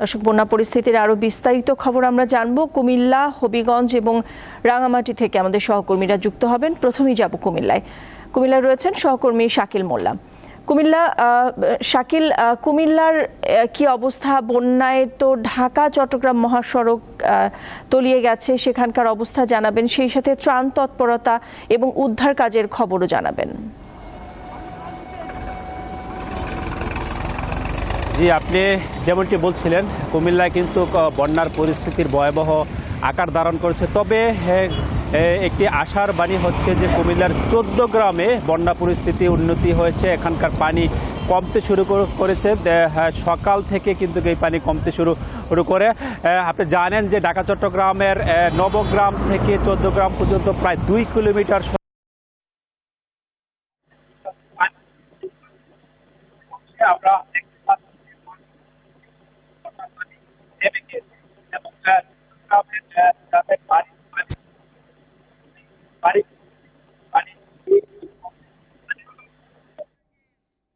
দর্শক, বন্যা পরিস্থিতির আরও বিস্তারিত খবর আমরা জানব কুমিল্লা, হবিগঞ্জ এবং রাঙামাটি থেকে। আমাদের সহকর্মীরা যুক্ত হবেন। প্রথমেই যাব কুমিল্লায়। কুমিল্লায় রয়েছেন সহকর্মী শাকিল মোল্লা। কুমিল্লা শাকিল কুমিল্লার কি অবস্থা? বন্যায় তো ঢাকা, চট্টগ্রাম মহাসড়ক তলিয়ে গেছে। সেখানকার অবস্থা জানাবেন। সেই সাথে ত্রাণ তৎপরতা এবং উদ্ধার কাজের খবরও জানাবেন। জি আপনি যেমনটি বলছিলেন কুমিল্লায় কিন্তু বন্যার পরিস্থিতির ভয়াবহ আকার ধারণ করেছে। তবে একটি আশার বাণী হচ্ছে যে কুমিল্লার চোদ্দ গ্রামে বন্যা পরিস্থিতি উন্নতি হয়েছে। এখানকার পানি কমতে শুরু করেছে। হ্যাঁ, সকাল থেকে কিন্তু এই পানি কমতে শুরু শুরু করে। আপনি জানেন যে ঢাকা চট্টগ্রামের নবগ্রাম থেকে চোদ্দ গ্রাম পর্যন্ত প্রায় দুই কিলোমিটার আমরা સાહેબ સાહેબ મારી મારી